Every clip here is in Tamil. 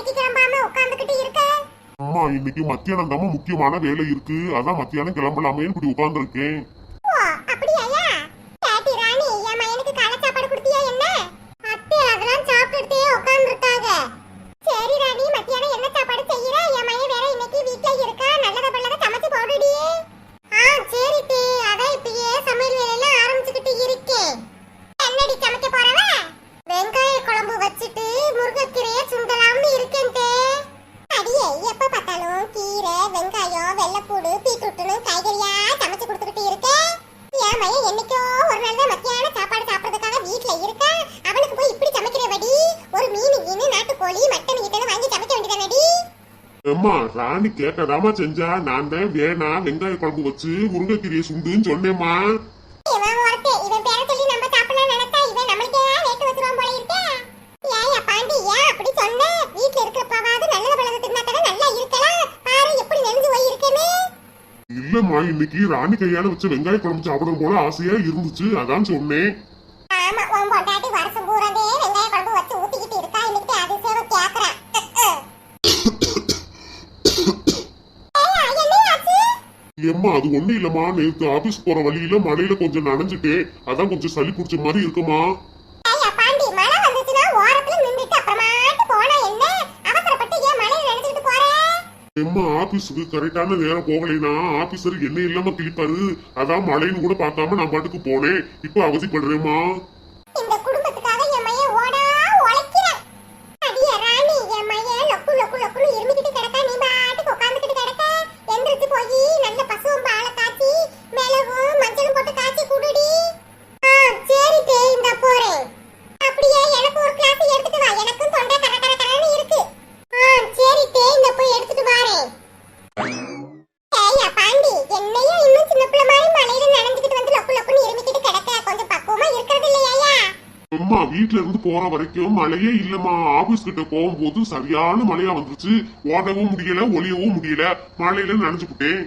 வேலைக்கு கிளம்பாம உட்கார்ந்துகிட்டு இருக்க? அம்மா இன்னைக்கு மத்தியானம் தாம முக்கியமான வேலை இருக்கு. அதான் மத்தியானம் கிளம்பலாமே இப்படி உட்கார்ந்துருக்கேன். அம்மா ராணி கேட்கதாமா செஞ்சா. நான் தான் வேணா வெங்காய குழம்பு வச்சு முருங்கைக்கீரையை சுண்டுன்னு சொன்னேம்மா. இல்லம்மா இன்னைக்கு ராணி கையால வச்சு வெங்காய குழம்பு சாப்பிடும் போல ஆசையா இருந்துச்சு. அதான் சொன்னேன். ஏம்மா அது ஒண்ணு இல்லம்மா. நேத்து ஆபீஸ் போற வழியில மழையில கொஞ்சம் நனைஞ்சிட்டு. அதான் கொஞ்சம் சளி பிடிச்ச மாதிரி இருக்குமா? எம்மா ஆபீஸுக்கு கரெக்டான நேரம் போகலைனா ஆபீசர் என்ன இல்லாம கிழிப்பாரு? அதான் மழைன்னு கூட பார்க்காம நான் பாட்டுக்கு போனேன். இப்போ அவதிப்படுறேம்மா. வீட்ல இருந்து போற வரைக்கும் மழையே இல்லம்மா. ஆபீஸ் கிட்ட போகும்போது சரியான மழையா வந்துருச்சு. ஓடவும் முடியல ஒளியவும் முடியல. மழையில நனைஞ்சுக்கிட்டேன்.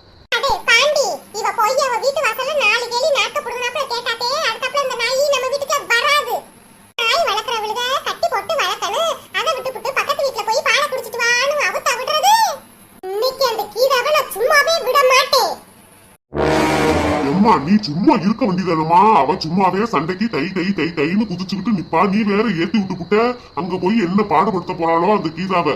சும்மா இருக்க வேண்டியதானமா அவ சும்மாவே சண்டைக்கு தை தை தை தைன்னு குதிச்சுக்கிட்டு நிப்பா. நீ வேற ஏத்தி விட்டு அங்க போய் என்ன பாடுபடுத்த போறாளோ அந்த கீதாவை.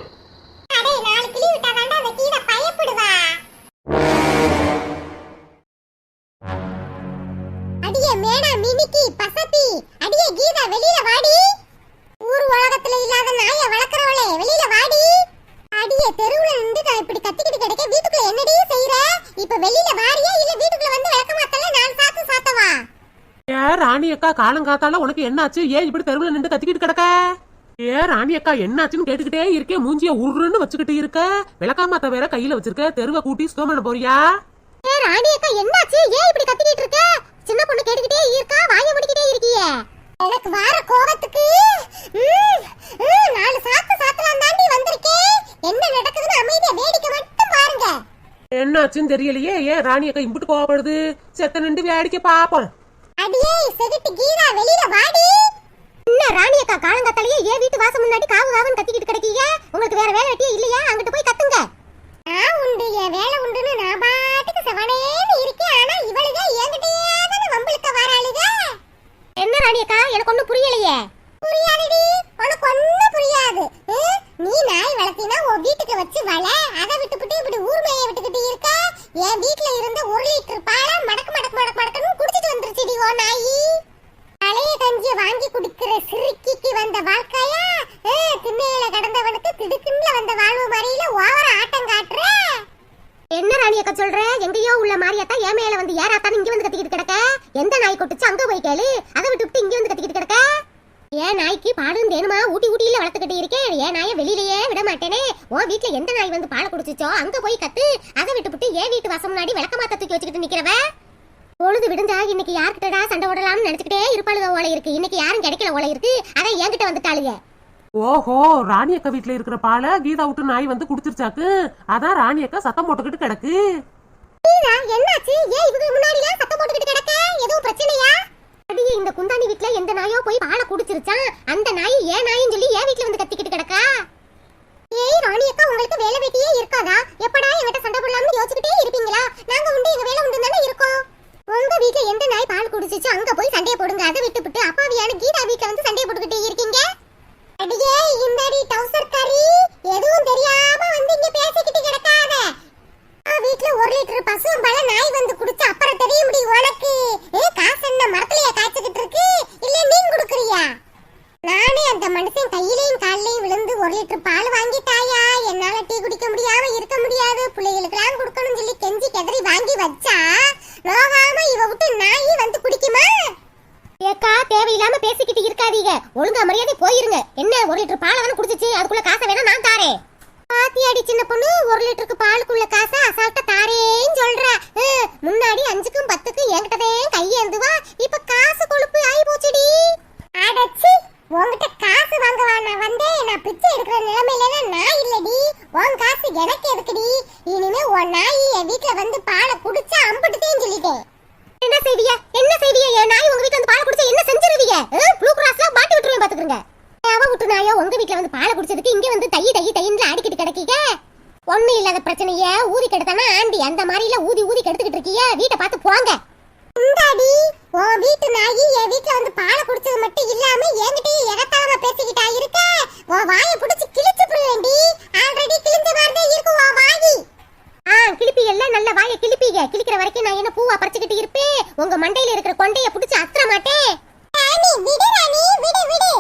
அக்கா காலங்காத்தால உனக்கு என்னாச்சு? ஏன் இப்படி தெருவில் நின்று கத்திக்கிட்டு கிடக்க? ஏ ராணி அக்கா என்னாச்சுன்னு கேட்டுக்கிட்டே இருக்கே மூஞ்சிய உருன்னு வச்சுக்கிட்டு இருக்க. விளக்காமத்த வேற கையில வச்சிருக்க தெருவை கூட்டி சுத்தம் போறியா? ஏ ராணி அக்கா என்னாச்சு? ஏன் இப்படி கத்திக்கிட்டு இருக்க? சின்ன பொண்ணு கேட்டுக்கிட்டே இருக்கா வாய முடிக்கிட்டே இருக்கியே. எனக்கு வார கோபத்துக்கு நாலு சாத்து சாத்தலாம் தாண்டி வந்திருக்கேன் என்ன நடக்குதுன்னு அமைதியா வேடிக்கை மட்டும் பாருங்க. என்னாச்சுன்னு தெரியலையே ஏன் ராணி அக்கா இம்புட்டு கோவப்படுது? செத்த நின்று வேடிக்கை பாப்போம் அடியே செகுட்டு கீதா வெளியில வாடி. என்ன ராணி அக்கா காலங்காத்தாலேயே ஏன் வீட்டு வாசல் முன்னாடி காவு காவுன்னு கத்திக்கிட்டு கிடைக்கீங்க? உங்களுக்கு வேற வேலை வெட்டியே இல்லையா? அங்கிட்டு போய் கத்துங்க. நான் உண்டு என் வேலை உண்டுன்னு நான் பாட்டுக்கு செவனேன்னு இருக்கேன். ஆனா இவளுக என்கிட்டயே தானே வம்பிழுக்க வராளுக என்ன ராணி அக்கா எனக்கு ஒண்ணும் புரியலையே. புரியாதுடி. உனக்கு ஒண்ணும் புரியாது. நீ நாய் வளர்த்தினா உன் வீட்டுக்கு வச்சு வள. அதை விட்டுப்புட்டு இப்படி ஊர் மேய விட்டுக்கிட்டு இருக்க? என் வீட்டுல இருந்து ஒரு லிட்டர் பாலை மடக்கு மடக்கு மடக்கு மடக்குன்னு குடிச்சிட்டு வந்துருச்சுடி ஓ நாயி. பழைய கஞ்சிய வாங்கி குடிக்கிற சிறுக்கிக்கு வந்த வாழ்க்கையா? ஏ, திண்ணையில கடந்தவனுக்கு திடுக்குன்ல வந்த வாழ்வு மாதிரியில ஓவர ஆட்டம் காட்டுற? என்ன ராணி அக்கா சொல்ற? எங்கேயோ உள்ள மாரியாத்தா ஏன் மேல வந்து ஏறாத்தான் இங்க வந்து கத்திக்கிட்டு கிடக்க. எந்த நாய் கொட்டுச்சு? அங்க போய் கேளு. அதை விட்டு இங்க வந்து கத்திக்கிட்டு கிடக்க. ஏன் நாய்க்கு பாலும் தேனுமா ஊட்டி ஊட்டியில வளர்த்துக்கிட்டு இருக்கேன். ஏன் நாயை வெளியிலயே விட மாட்டேனே. உன் வீட்ல எந்த நாய் வந்து பால் குடிச்சிச்சோ அங்க போய் கத்து அதை விட்டுப்புட்டு ஏன் வீட்டு வாசம் முன்னாடி விளக்கமாத்த தூக்கி வச்சுக்கிட்டு நிக்கிறவ? பொழுது விடுஞ்சா இன்னைக்கு யார்கிட்டடா சண்டை போடலாம்னு நினைச்சுக்கிட்டே இருப்பாளுக ஓலை இருக்கு. இன்னைக்கு யாரும் கிடைக்கல ஓலை இருக்கு. அதான் என்கிட்ட வந்துட்டாளுங்க ஓஹோ ராணி அக்கா வீட்ல இருக்கிற பாலை கீதா விட்டு நாய் வந்து குடிச்சிருச்சாக்கு? அதான் ராணி அக்கா சத்தம் போட்டுக்கிட்டு கிடக்கு. என்னாச்சு? ஏன் இவங்க முன்னாடி சத்தம் போட்டுக்கிட்டு கிடக்க? எதுவும் பிரச்சனையா? அடியே இந்த குந்தாணி வீட்ல எந்த நாயோ போய் பாலை குடிச்சிருச்சான் அந்த நாய் ஏன் நாயின்னு சொல்லி ஏன் வீட்ல வந்து கத்திக்கிட்டு கிடக்கா? ஏய் ராணி அக்கா உங்களுக்கு வேலை வெட்டியே இருக்காதா? எப்படா என்கிட்ட சண்டை போடலாம்னு யோசிச்சுக்கிட்டே இருப்பீங்களா? நாங்க உண்டு எங்க வேலை உண்டு தானே இருக்கோம். உங்க வீட்ல எந்த நாய் பால் குடிச்சிச்சு அங்க போய் சண்டையை போடுங்க. அதை விட்டுவிட்டு அப்பாவியான கீதா வீட்ல வந்து சண்டையை போட்டுக்கிட்டே இருக்கீங்க? அடியே இந்தடி டவுசர் கறி. எதுவும் தெரியாம வந்து இங்க பேசிக்கிட்டு கிடக்க? வீட்ல ஒரு லிட்டர் பசும் பல நாய் வந்து குடிச்சு அப்புறம் தெரிய முடியும் உனக்கு. ஏ காசு என்ன மரத்துலயே காய்ச்சிக்கிட்டு இருக்கு? இல்ல நீ குடுக்குறியா? நானே அந்த மனுஷன் கையிலையும் கால்லையும் விழுந்து ஒரு லிட்டர் பால் வாங்கிட்டாயா? என்னால டீ குடிக்க முடியாம இருக்க முடியாது. பிள்ளைகளுக்கெல்லாம் கொடுக்கணும்னு சொல்லி கெஞ்சி கெதறி வாங்கி வச்சா நோகாம இவ விட்டு நாய் வந்து குடிக்குமா? ஏக்கா தேவையில்லாம பேசிக்கிட்டு இருக்காதீங்க. ஒழுங்கா மரியாதை போயிருங்க. என்ன ஒரு லிட்டர் பால் வேணும் குடிச்சிச்சு? அதுக்குள்ள காசை வேணா நான் தாரேன். பாத்தியாடி சின்ன பொண்ணு. ஒரு லிட்டருக்கு பாலுக்குள்ள காசை அசால்ட்டா தாரேன்னு சொல்ற. முன்னாடி அஞ்சுக்கும் பத்துக்கும் என்கிட்டதே கையேந்துவா. இப்ப காசு கொழுப்பு ஆயி போச்சுடி அடச்சி உங்ககிட்ட காசு வாங்கவா நான் வந்தேன். நான் பிச்சை எடுக்கிற நிலைமையில நான் இல்லடி. உன் காசு எனக்கு எதுக்குடி? இனிமே உன் நாய் என் வீட்டுல வந்து பாலை குடிச்சா அம்பிட்டுதேன்னு சொல்லிட்டேன். என்ன செய்விய? என்ன செய்விய? என் நாய் உங்க வீட்டுல வந்து பால் குடிச்சா என்ன செஞ்சிருவீங்க ப்ளூ கிராஸ்ல மாட்டி விட்டுருவேன் பாத்துக்கிறங்க அவ விட்டு நாயோ உங்க வீட்டுல வந்து பாலை குடிச்சதுக்கு இங்க வந்து தைய தைய தையன்னு அடிக்கிட்டு கிடக்கீங்க? ஒண்ணு இல்லாத பிரச்சனைய. ஊதி கெடுத்தானா ஆண்டி அந்த மாதிரில ஊதி ஊதி கெடுத்துக்கிட்டு இருக்கீங்க. வீட்டை பார்த்து போங்க. இந்தாடி உன் வீட்டு நாயி என் வீட்டுல வந்து பாலை குடிச்சது மட்டும் இல்லாம என்கிட்டயும் எகத்தாம பேசிக்கிட்டா இருக்க? உன் வாயை புடிச்சு கிழிச்சு புடுவேண்டி ஆல்ரெடி கிழிஞ்ச மாதிரி தான் இருக்கு உன் வாயி. ஆ கிளிப்பீங்கல்ல நல்ல வாயை கிளிப்பீங்க கிளிக்கிற வரைக்கும் நான் என்ன பூவா பறிச்சுக்கிட்டு இருப்பேன்? உங்க மண்டையில இருக்கிற கொண்டைய புடிச்சு அத்துற மாட்டேன். விடு ராணி விடு விடு.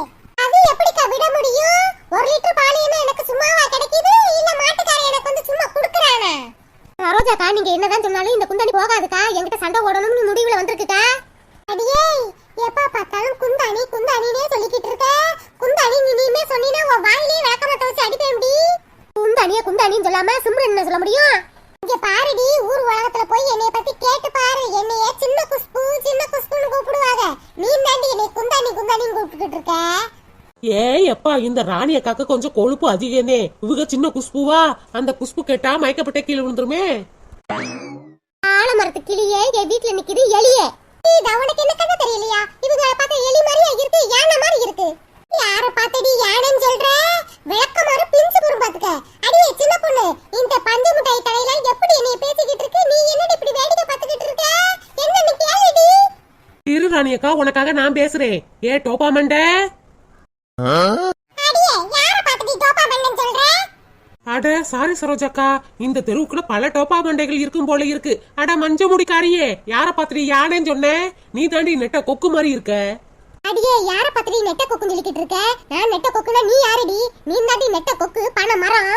அது எப்படிக்கா விட முடியும்? ஒரு லிட்டர் பால் எனக்கு சும்மாவா கிடைக்குது? இல்ல மாட்டுக்காரன் எனக்கு வந்து சும்மா குடுக்குறானே? ரோஜாக்கா நீங்க என்னதான் சொன்னாலும் இந்த குந்தாணி போகாதுக்கா. என்கிட்ட சண்டை ஓடணும்னு முடிவுல வந்திருக்குக்கா. அடியே எப்ப பார்த்தாலும் குந்தாணி குந்தாணினே சொல்லிக்கிட்டு இருக்க. குந்தாணி நீ நீமே சொன்னீனா உன் வாயிலே விளக்கமாத்த வச்சு அடிப்பேன் முடி. குந்தாணிய குந்தாணின்னு சொல்லாம சிம்ரன் என்ன சொல்ல முடியும்? இங்க பாருடி ஊர் உலகத்துல போய் என்னைய பத்தி கேட்டு பாரு. என்னைய சின்ன குஷ்பு சின்ன குஷ்புன்னு கூப்பிடுவாங்க நீ தாண்டி என்னை குந்தாணி குந்தாணின்னு கூப்பிட்டுக்கிட்டு இருக்க ஏய் அப்பா இந்த ராணி அக்காக்கு கொஞ்சம் கொழுப்பு அதிகமே. இவங்க சின்ன குஷ்புவா? அந்த குஷ்பு கேட்டா மயக்கப்பட்ட கீழே விழுந்துருமே. ஆலமரத்து கிளியே என் வீட்ல நிக்குது எலியே. இது அவனுக்கு என்ன கண்ணு தெரியலையா? இவங்க பார்த்தா எலி மாதிரியா இருக்கு யானை மாதிரி இருக்கு. யார பார்த்தடி யானைன்னு சொல்ற? விளக்க மாதிரி பிஞ்சு போரும் பாத்துக்க. அடியே சின்ன பொண்ணு இந்த பஞ்சு மிட்டாய் கடையில எப்படி நீ பேசிக்கிட்டு இருக்கு? நீ என்னடி இப்படி வேடிக்கை பார்த்துக்கிட்டு இருக்க? என்னன்னு கேளுடி. இரு ராணி அக்கா உனக்காக நான் பேசுறேன். ஏ டோப்பா மண்டை. அட சாரி சரோஜாக்கா. இந்த தெருவுக்குள்ள பல டோப்பா மண்டைகள் இருக்கும் போல இருக்கு. அட மஞ்ச முடிக்காரியே. யார பாத்துட்டு யானேன்னு சொன்ன? நீ தாண்டி நெட்ட கொக்கு மாதிரி இருக்க. அடியே யார பார்த்துடி நெட்ட கொக்குன்னு சொல்லிக்கிட்டு இருக்க? நான் நெட்ட கொக்குனா நீ யாரடி? நீ தாண்டி நெட்ட கொக்கு பண மரம்.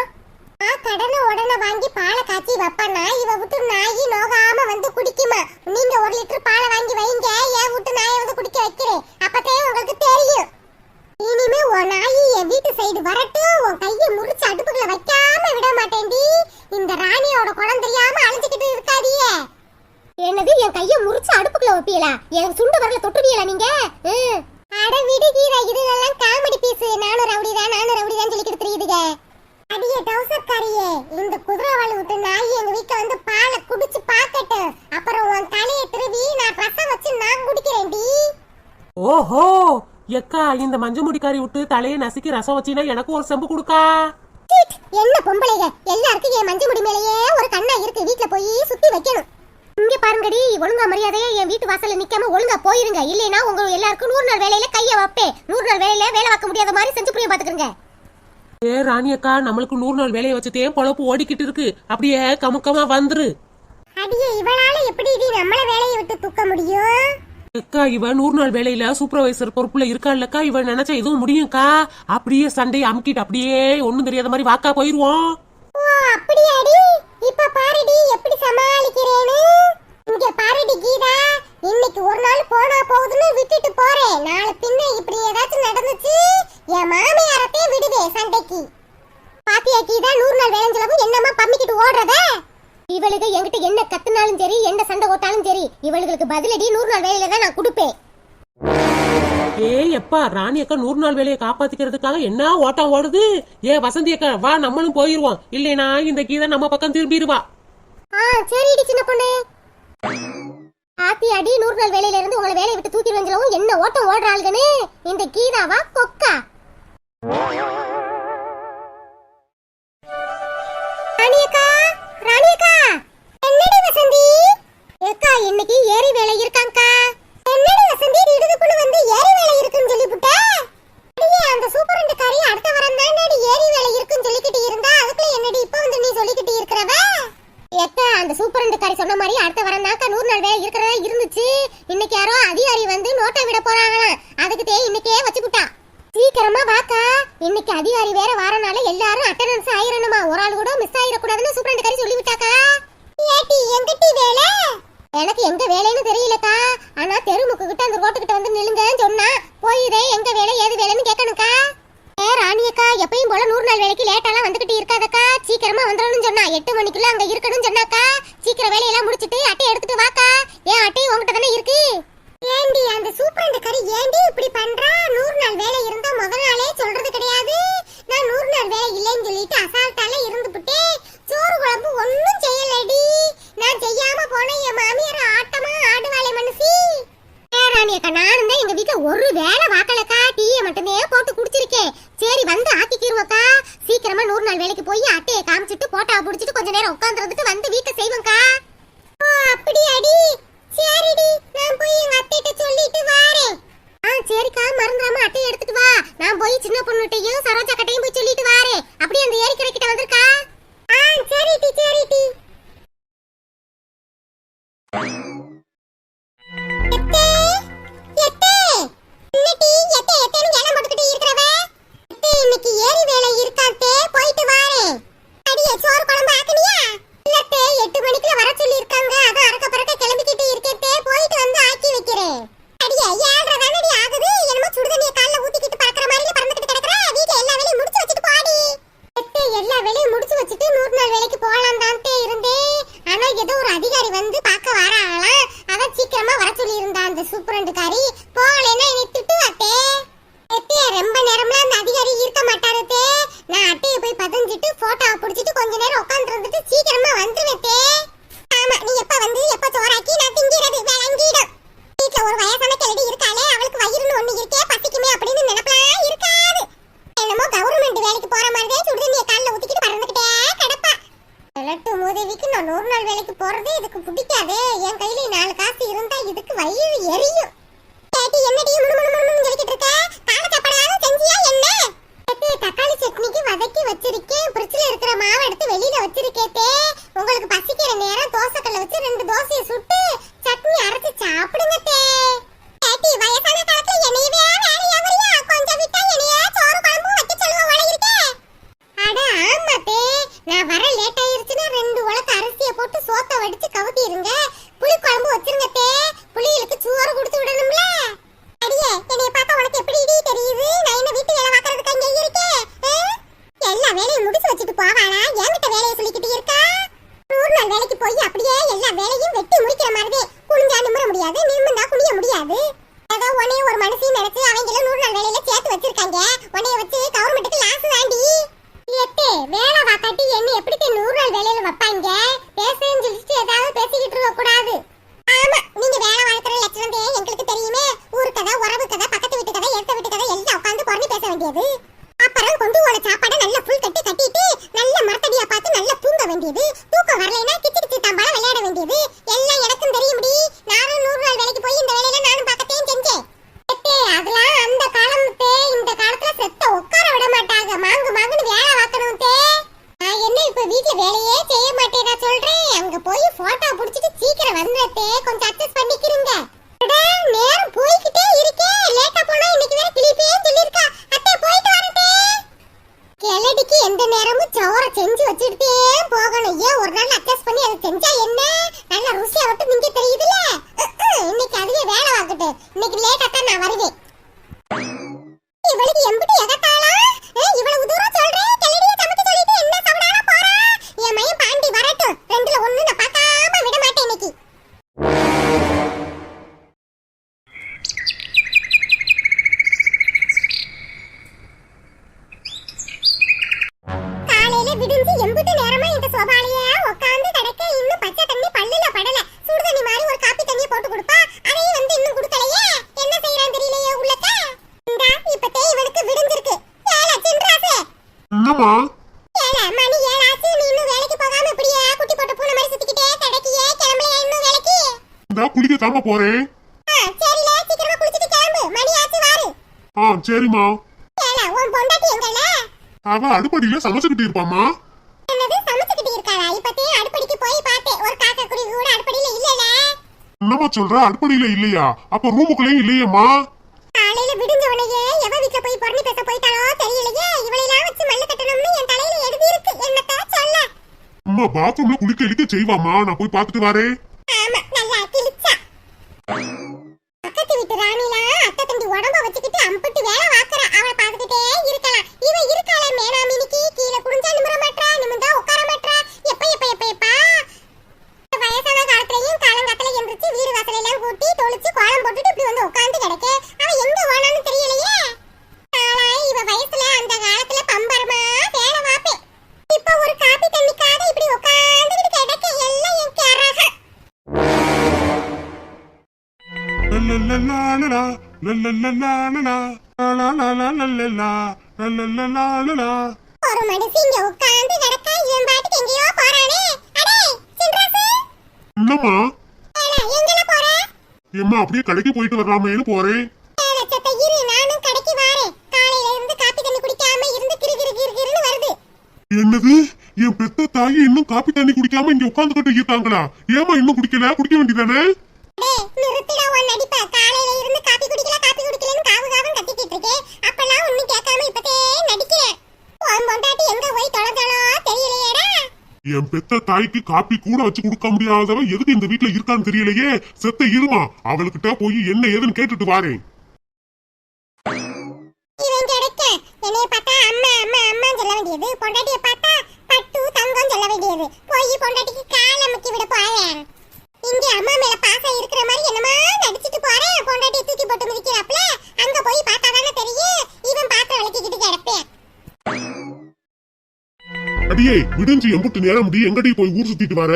ஆ கடனை உடனே வாங்கி பாலை காய்ச்சி வைப்பானா இவ விட்டு நாயி நோகாம வந்து குடிக்குமா? நீங்க ஒரு லிட்டர் பாலை வாங்கி வைங்க. என் விட்டு நாயை வந்து குடிக்க வைக்கிறேன். அப்பத்தே உங்களுக்கு தெரியும். இனிமே உன் நாயி என் வீட்டு சைடு வரட்டும். உன் கையை முறிச்சு அடுப்புக்குள்ள வைக்காம விட மாட்டேன்டி. இந்த ராணியோட குளம் தெரியாம அழிஞ்சுக்கிட்டு இருக்காதியே என்னது என் கையை முறிச்சு அடுப்புக்குள்ள வைப்பீங்களா? என் சுண்டு வரல தொட்டுவீங்களா நீங்க? அட விடு கீரா இதுலாம் காமெடி பீஸ் நானும் ரவுடி தான் நானும் ரவுடி தான் சொல்லிக்கிட்டு தெரியுதுங்க. அடியே டவுசர்காரியே இந்த குதிரைவாளி விட்டு நாய் எங்க வீட்டுல வந்து பாலை குடிச்சு பாக்கட்டு அப்புறம் உன் தலையை திருவி நான் ரசம் வச்சு நான் குடிக்கிறேன்டி. ஓஹோ எக்கா இந்த மஞ்ச முடிக்காரி விட்டு தலையை நசுக்கி ரசம் வச்சினா எனக்கு ஒரு செம்பு கொடுக்கா. என்ன பொம்பளைங்க? எல்லாருக்கும் என் மஞ்சள் முடி மேலேயே ஒரு கண்ணா இருக்கு. வீட்ல போய் சுத்தி வைக்கணும். இங்க பாருங்கடி ஒழுங்கா மரியாதையா என் வீட்டு வாசல்ல நிக்காம ஒழுங்கா போயிருங்க. இல்லைனா உங்க எல்லாருக்கும் நூறு நாள் வேலையில கைய வைப்பேன். நூறு நாள் வேலையில வேலை பார்க்க முடியாத மாதிரி செஞ்சு புரிய பாத்துக்கிறங்க ஏ ராணி அக்கா நம்மளுக்கு நூறு நாள் வேலையை வச்சுட்டே பொழப்பு ஓடிக்கிட்டு இருக்கு. அப்படியே கமுக்கமா வந்துரு. அடியே இவளால எப்படி இது நம்மள வேலையை விட்டு தூக்க முடியும்? அக்கா இவ நூறு நாள் வேலையில சூப்பர்வைசர் பொறுப்புல இருக்காள்லக்கா இவ நினைச்சா எதுவும் முடியும்க்கா? அப்படியே சண்டையை அமுக்கிட்டு அப்படியே ஒண்ணும் தெரியாத மாதிரி வாக்கா போயிருவோம். ஓ அப்படியாடி? இப்ப பாருடி எப்படி சமாளிக்கிறேன்னு? இங்க பாருடி கீதா இன்னைக்கு ஒரு நாள் போனா போகுதுன்னு விட்டுட்டு போறேன். நாளை பின்ன இப்படி ஏதாச்சும் நடந்துச்சு என் மாமியாரத்தே விடுவேன் சண்டைக்கு. பாத்தியா கீதா நூறு நாள் வேலைஞ்சளவும் என்னமா பம்மிக்கிட்டு ஓடுறத? இவளுக்கு என்கிட்ட என்ன கத்துனாலும் சரி என்ன சண்டை ஓட்டாலும் சரி இவளுக்கு பதிலடி நூறு நாள் வேலையில தான் நான் கொடுப்பேன். ஏய் எப்பா ராணி அக்கா நூறு நாள் வேலையை காப்பாத்திக்கிறதுக்காக என்ன ஓட்டம் ஓடுது? ஏ வசந்தி அக்கா வா நம்மளும் போயிருவோம். இல்லைனா இந்த கீதை நம்ம பக்கம் திரும்பிடுவா. ஆ சரிடி சின்ன பொண்ணு. ஆத்தி அடி நூறு நாள் வேலையில இருந்து உங்களை வேலையை விட்டு தூக்கி வந்தளவும் என்ன ஓட்டம் ஓடுறாளுகன்னு இந்த கீதாவா கொக்கா? ராணியக்கா ராணியக்கா! என்னடி வசந்தி? ஏக்கா இன்னைக்கு ஏரி வேலை இருக்காங்கக்கா. என்னடி வசந்தி திடுதுப்புன்னு வந்து ஏரி வேலை இருக்குன்னு சொல்லிப்புட்ட அடியே அந்த சூப்பரண்டுக்காரி அடுத்த வாரம் தானடி ஏரி வேலை இருக்குன்னு சொல்லிக்கிட்டு இருந்தா அதுக்குள்ள என்னடி இப்ப வந்து நீ சொல்லிக்கிட்டு இருக்கிறவ ஏக்கா அந்த சூப்பரண்டுக்காரி சொன்ன மாதிரி அடுத்த வாரம் தாக்கா நூறு நாள் வேலை இருக்கிறதா இருந்துச்சு இன்னைக்கு யாரோ அதிகாரி வந்து நோட்டை விட போறாங்களாம் அதுக்கு தே இன்னைக்கே வச்சு விட்டா சீக்கிரமா வாக்கா இன்னைக்கு அதிகாரி வேற வாரனால எல்லாரும் அட்டெண்டன்ஸ் ஆயிரணுமா ஒரு ஆள் கூட மிஸ் ஆயிடக்கூடாதுன்னு சூப்பரண்டுக்காரி சொல்லி விட்டாக்கா ஏட்டி எங்கட்டி வேலை எனக்கு எங்க வேலைன்னு தெரியலக்கா ஆனா தெருமுக்கு கிட்ட அந்த ரோட்டுக்கிட்ட வந்து நில்லுங்கன்னு சொன்னா போயிதே எங்க வேலை ஏது வேலைன்னு கேட்கணுக்கா ஏ ராணியக்கா எப்பயும் போல நூறு நாள் வேலைக்கு லேட்டாலாம் வந்துகிட்டு இருக்காதக்கா சீக்கிரமா வந்துடணும்னு சொன்னா எட்டு மணிக்குள்ள அங்க அக்கா சீக்கிரம் வேலையெல்லாம் முடிச்சிட்டு அட்டையை எடுத்துட்டு வாக்கா. ஏன் அட்டை உங்ககிட்ட தானே இருக்கு? ஏண்டி அந்த சூப்பரண்ட் கறி ஏண்டி இப்படி பண்றா? நூறு நாள் வேலை இருந்தா முதல் நாளே சொல்றது கிடையாது. நான் நூறு நாள் வேலை இல்லைன்னு சொல்லிட்டு அசால்ட்டால இருந்துபிட்டு சோறு குழம்பு ஒன்றும் செய்யலடி. நான் செய்யாம போன என் மாமியார் ஆட்டமா ஆடுவாளே மனுஷி. ராணியக்கா நானும் தான் எங்க வீட்ல ஒரு வேளை வாக்கலக்கா டீயை மட்டுமே போட்டு குடிச்சிருக்கேன். சரி வந்து ஆக்கிக்கிருவோக்கா சீக்கிரமா நூறு நாள் வேலைக்கு போய் அட்டையை காமிச்சிட்டு போட்டா புடிச்சிட்டு கொஞ்ச நேரம் உட்காந்துருந்துட்டு வந்து வீட்டை செய்வோம்க்கா. ஓ அப்படியாடி. சரிடி நான் போய் எங்க அத்தைகிட்ட சொல்லிட்டு வாரேன். ஆ சரிக்கா மறந்துடாம அட்டையை எடுத்துட்டு வா. நான் போய் சின்ன பொண்ணுகிட்டையும் சரோஜா சீக்கிரமா சொல்லி இருந்தா அந்த சூப்பரண்டுக்காரி. போகலைன்னா என்னை திட்டுவாத்தே எத்தே ரொம்ப நேரம்லாம் அந்த அதிகாரி இருக்க மாட்டாருத்தே நான் அட்டையை போய் பதிஞ்சிட்டு போட்டோவை பிடிச்சிட்டு கொஞ்ச நேரம் உட்காந்து இருந்துட்டு சீக்கிரமா வந்துருவேத்தே ஆமா நீ எப்ப வந்து எப்ப சோறாக்கி நான் திங்கிறது விளங்கிடும். வீட்டுல ஒரு வயசான கிழடி இருக்காளே அவளுக்கு வயிறுன்னு ஒண்ணு இருக்கே பசிக்குமே அப்படின்னு நினைப்பலாம் இருக்காது. என்னமோ கவர்மெண்ட் வேலைக்கு போற மாதிரியே சுடுதண்ணியை கால்ல ஊத்திக்கிட்டு பறந்துகிட்டே கிழட்டு உதவிக்கு நான் நூறு நாள் வேலைக்கு போறது இதுக்கு பிடிக்காதே. என் கையில நாலு காசு இருந்தா இதுக்கு வயிறு எரியும். கேட்டி என்னடி முணு சொல்லிக்கிட்டு இருக்க? கால சாப்பாடாவது செஞ்சியா என்ன? தக்காளி சட்னிக்கு வதக்கி வச்சிருக்கேன். பிரிட்ஜில் இருக்கிற மாவை எடுத்து வெளியில வச்சிருக்கேன் உங்களுக்கு பசிக்கிற நேரம் புடிச்சிட்டு கொஞ்சம் அட்ஜஸ்ட் பண்ணிக்கிறீங்க விடிஞ்சு எம்பிட்டு நேரமா இந்த சோபாலைய? உட்கார்ந்து கிடக்க இன்னும் பச்சை தண்ணி பல்லுல படல. சுடு தண்ணி மாதிரி ஒரு காப்பி தண்ணியை போட்டு கொடுப்பா. அதையும் வந்து இன்னும் கொடுக்கலையே? என்ன செய்யறான் தெரியலையே உள்ளக்க? இந்தா இப்பத்தே இவனுக்கு விடிஞ்சிருக்கு. ஏல சின்ராசே என்னம்மா? ஏல மணி ஏழாச்சு. நீ இன்னும் வேலைக்கு போகாம இப்படியே குட்டி போட்டு பூனை மாதிரி சுத்திக்கிட்டே கிடக்கியே. கிளம்பலையா இன்னும் வேலைக்கு? இந்தா குளிக்க தாம போறேன். ஆ, சரில சீக்கிரமா குளிச்சிட்டு கிளம்பு. மணி ஆச்சு வாரு. ஆ சரிம்மா. கூட அடுப்படியில இல்லல? என்னம்மா சொல்ற? அடுப்படியில இல்லையா? அப்ப ரூமுக்குள்ளேயும் இல்லையேம்மா. காலையில விடிஞ்ச உடனே எவ வீட்ல போய் பொண்ணு பேச போயிட்டாலோ தெரியலையே. இவளையெல்லாம் வச்சு மல்லு கட்டணும்னு என் தலையில எழுதி இருக்கு என்னத்த சொல்ல? அம்மா பாத்ரூம்ல குளிக்க இழிக்க செய்வாம்மா. நான் போய் பார்த்துட்டு வரேன். ஆமா நல்லா கிழிச்சா. பக்கத்து வீட்டு ராணிலா அத்தை தண்டி உடம்ப வச்சுக்கிட்டு அம்பிட்டு வேலை வாக்குறா அவளை பார்த்துக்கிட்டே இருக்கலாம். இவ இருக்காளே மேனாமினிக்கு கீழே குடிஞ்சா நிமிர மாட்டா நிமிந்தா உட்கார மாட்டா எப்ப எப்ப எப்ப எப்பா? வயசான காலத்துலயும் காலங்காத்துல எந்திரிச்சு வீடு வாசல எல்லாம் கூட்டி தொளிச்சு கோலம் போட்டுட்டு இப்படி வந்து உட்காந்து கிடக்க. அவ எங்க ஓனான்னு தெரியலையே. இவ வயசுல அந்த காலத்துல பம்பரமா வேலை வாப்பேன் இப்ப ஒரு காப்பி தண்ணிக்காக இப்படி உட்கார்ந்துகிட்டு ஒரு மனுஷன் இங்க உட்கார்ந்து கிடக்க இவன் பாட்டுக்கு எங்கேயோ போறானே. அடே சின்ராசு. என்னம்மா? போற? ஏம்மா அப்படியே கடைக்கு போயிட்டு வரலாமேன்னு போறேன். ஏல சத்த இரு நானும் கடைக்கு வாரேன். காலையில இருந்து காப்பி தண்ணி குடிக்காம இருந்து கிறு கிறு கிறு கிறுன்னு வருது. என்னது? என் பெத்த தாயி இன்னும் காப்பி தண்ணி குடிக்காம இங்க உட்கார்ந்துகிட்டு இருக்காங்களா? ஏமா இன்னும் குடிக்கல? குடிக்க வேண்டியதானே? என் பெத்த தாய்க்கு காப்பி கூட வச்சு கொடுக்க முடியாதவ எதுக்கு இந்த வீட்ல இருக்கான்னு தெரியலையே? செத்த இருமா அவளுக்கிட்ட போய் என்ன ஏதுன்னு கேட்டுட்டு வாரேன். பொண்டாட்டிய பார்த்தா பட்டு தங்கம் சொல்ல வேண்டியது. போய் பொண்டாட்டிக்கு கால் அமுக்கி விட போறேன். இங்க அம்மா மேல பாசம் இருக்கிற மாதிரி என்னமா நடிச்சிட்டு போறேன் பொண்டாட்டிய தூக்கி போட்டு மிதிக்கிறாப்ல அங்க போய் பார்த்தா தானே தெரியும். இவன் பாத்திரம் விளக்கிக்கிட்டு கிடப்பேன் அடியே விடிஞ்சு எம்புட்டு நேரம் முடி எங்கடி போய் ஊர் சுத்திட்டு வர?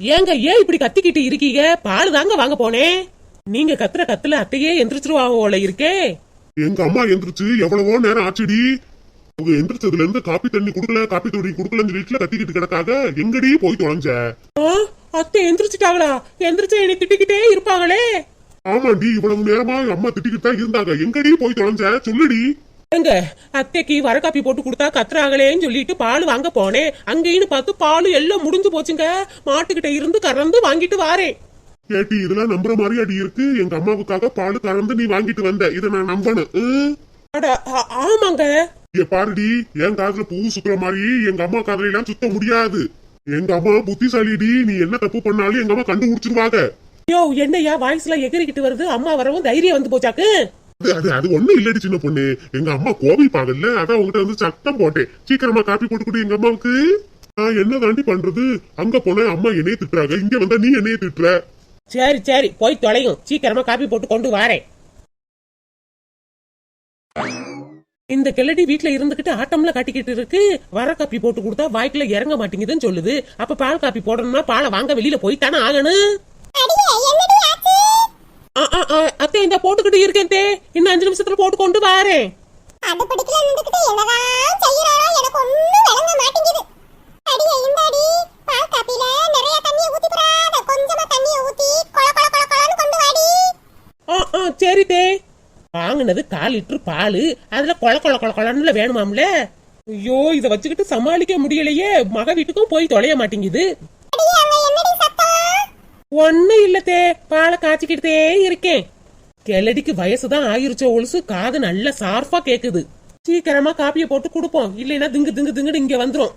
ஏங்க ஏன் இப்படி கத்திக்கிட்டு இருக்கீங்க? பால் தாங்க வாங்க போனேன் நீங்க கத்துற கத்துல அத்தையே எந்திரிச்சிருவாவோல இருக்கே. எங்க அம்மா எந்திரிச்சு எவ்வளவோ நேரம் ஆச்சுடி. அவங்க எந்திரிச்சதுல இருந்து காப்பி தண்ணி குடுக்கல காப்பி தண்ணி குடுக்கலன்னு வீட்டுல கத்திக்கிட்டு கிடக்காக எங்கடி போய் தொலைஞ்ச? அத்தை எந்திரிச்சிட்டாங்களா? எந்திரிச்சு என்னை திட்டிக்கிட்டே இருப்பாங்களே. ஆமாண்டி இவ்வளவு நேரமா அம்மா திட்டிக்கிட்டு தான் இருந்தாங்க. எங்கடி போய் தொலைஞ்ச? சொல்லுடி. எங்க அத்தைக்கு வர காப்பி போட்டு கொடுத்தா கத்துறாங்களேன்னு சொல்லிட்டு பால் வாங்க போனேன். அங்கேன்னு பார்த்து பால் எல்லாம் முடிஞ்சு போச்சுங்க. மாட்டுக்கிட்ட இருந்து கறந்து வாங்கிட்டு வாரேன் கேட்டி இதெல்லாம் நம்புற மாதிரி அடி இருக்கு. எங்க அம்மாவுக்காக பால் கறந்து நீ வாங்கிட்டு வந்த. இதை நான் நம்பணும். ஆமாங்க. ஏ பாருடி என் காதுல பூ சுத்துற மாதிரி எங்க அம்மா காதுல எல்லாம் சுத்த முடியாது. எங்க அம்மா புத்திசாலிடி நீ என்ன தப்பு பண்ணாலும் எங்க அம்மா கண்டுபிடிச்சிருவாங்க. யோ என்னையா வாய்ஸ்ல எகிரிக்கிட்டு வருது அம்மா வரவும் தைரியம் வந்து போச்சாக்கு? அது அது அது ஒண்ணும் இல்லடி சின்ன பொண்ணு. எங்க அம்மா கோபிப்பாங்கல்ல அதான் உங்ககிட்ட வந்து சத்தம் போட்டேன். சீக்கிரமா காப்பி போட்டு கொடு எங்க அம்மாவுக்கு. நான் என்ன தாண்டி பண்றது? அங்க போன அம்மா என்னைய திட்டுறாங்க இங்க வந்தா நீ என்னைய திட்டுற? சரி சரி போய் தொலையும். சீக்கிரமா காப்பி போட்டு கொண்டு வாரேன். இந்த கிளடி வீட்ல இருந்துகிட்டு ஆட்டம்ல காட்டிக்கிட்டு இருக்கு. வர காப்பி போட்டு கொடுத்தா வாய்க்குள்ள இறங்க மாட்டேங்குதுன்னு சொல்லுது. அப்ப பால் காப்பி போடணும்னா பாலை வாங்க வெளியில போய் தானே ஆகணும்? அத்தை இந்த போட்டுக்கிட்டு இருக்கேன் தே. இன்னும் அஞ்சு நிமிஷத்துல போட்டு கொண்டு வாரேன். சரி தே. வாங்கினது கால் லிட்டர் பால். அதுல கொல கொல கொல கொலன்னு வேணுமாம்ல? ஐயோ இத வச்சுக்கிட்டு சமாளிக்க முடியலையே. மக வீட்டுக்கும் போய் தொலைய மாட்டேங்குது. ஒன்னும் ஒண்ணு இல்லத்தே. பாலை காய்ச்சிக்கிட்டே இருக்கேன். கிளடிக்கு வயசுதான் ஆயிருச்ச ஒழுசு. காது நல்ல சார்பா கேக்குது. சீக்கிரமா காப்பியை போட்டு கொடுப்போம். இல்லைன்னா திங்கு திங்கு திங்குன்னு இங்க வந்துரும்.